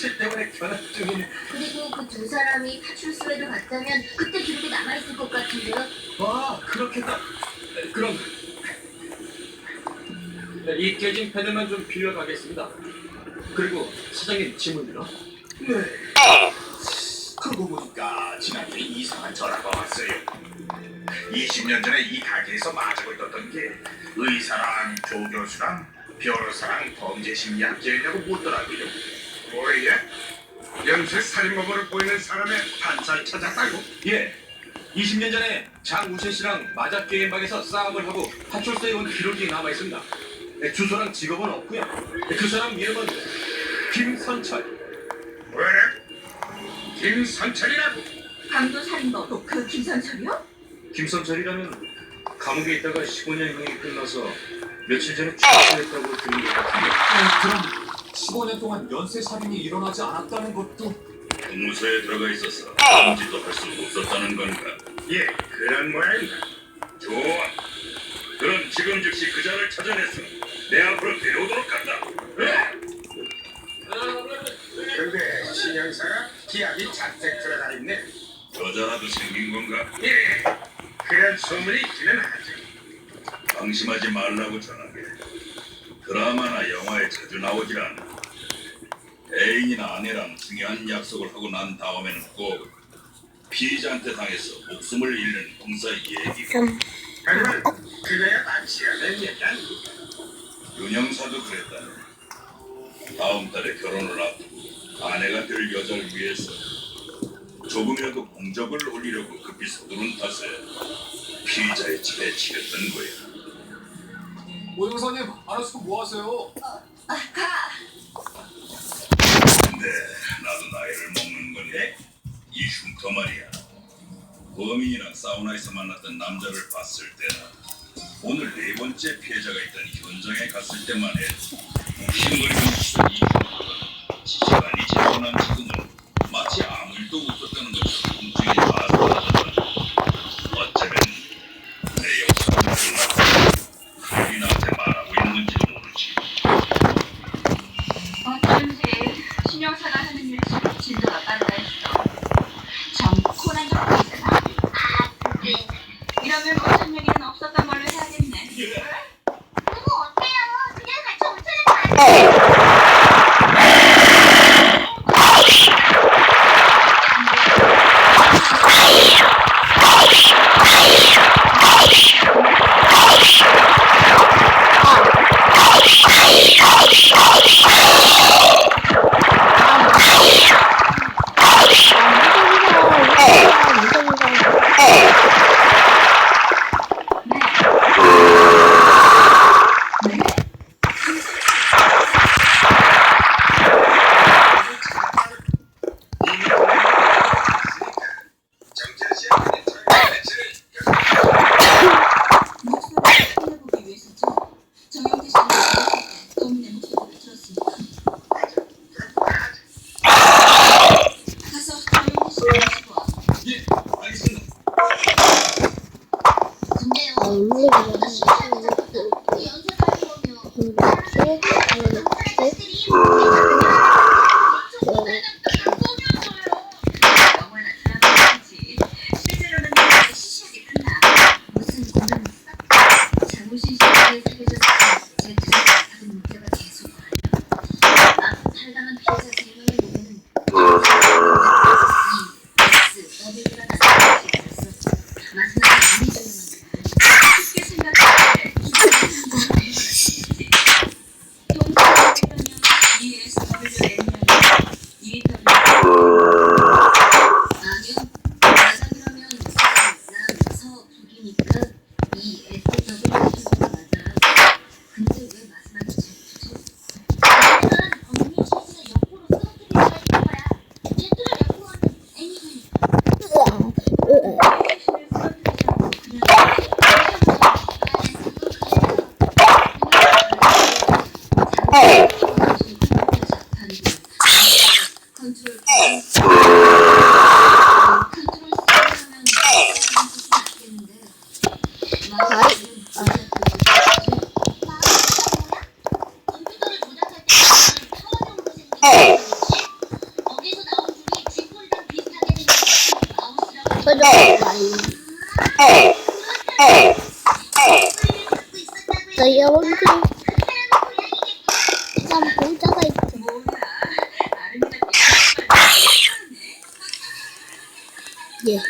수치 때문에 견학 중이네. 그리고 그 두 사람이 파출소에도 갔다면 그때 기록이 남아있을 것 같은데요. 아, 그렇겠다. 네, 그럼 네, 이 깨진 펜을만 좀 빌려가겠습니다. 그리고 사장님 지문이요? 네. 그러고 보니까 지난주에 이상한 전화가 왔어요. 20년 전에 이 가게에서 마작을 떴던 게 의사랑 조교수랑 변호사랑 범죄심리학자이라고 묻더라고요. 뭐예? 연쇄 살인범으로 보이는 사람의 반살 찾았다고? 예. 20년 전에 장우신 씨랑 마작 게임방에서 싸움을 하고 파출소에 온 기록이 남아 있습니다. 네, 주소랑 직업은 없고요. 네, 그 사람 이름은 김선철. 왜? 김선철이라고? 강도 살인범 그 김선철이요? 김선철이라는 감옥에 있다가 15년 형이 끝나서 며칠 전에 출소했다고 들은 것 같은데. 그럼 15년 동안 연쇄 살인이 일어나지 않았다는 것도 동무소에 들어가 있어서 아무 짓도 할 수 없었다는 건가? 예, 그런 모양이다. 좋아. 그럼 지금 즉시 그자를 찾아내서 내 앞으로 데려오도록 한다. 근데 신형사가 기압이 잔뜩 들어가 있네. 여자라도 생긴 건가? 예, 그런 소문이 있기는 하죠. 방심하지 말라고 전하게. 드라마나 영화에 자주 나오질 않아. 애인이나 아내랑 중요한 약속을 하고 난 다음에는 꼭 피의자한테 당해서 목숨을 잃는 형사 얘기가. 하지만 그거야 납치가 된 얘기 아니고. 윤 형사도 그랬다네. 다음 달에 결혼을 앞두고 아내가 될 여자를 위해서 조금이라도 공적을 올리려고 급히 서두른 탓에 피의자의 차에 치렸던 거야. 오 형사님 알아서 뭐 하세요? 아, 가! 근데 나도 나이를 먹는 거니 이 흉터 말이야. 범인이랑 사우나에서 만났던 남자를 봤을 때나 오늘 네 번째 피해자가 있던 현장에 갔을 때만 해도 욱신거리 이요. 경 나 영원히 퓨터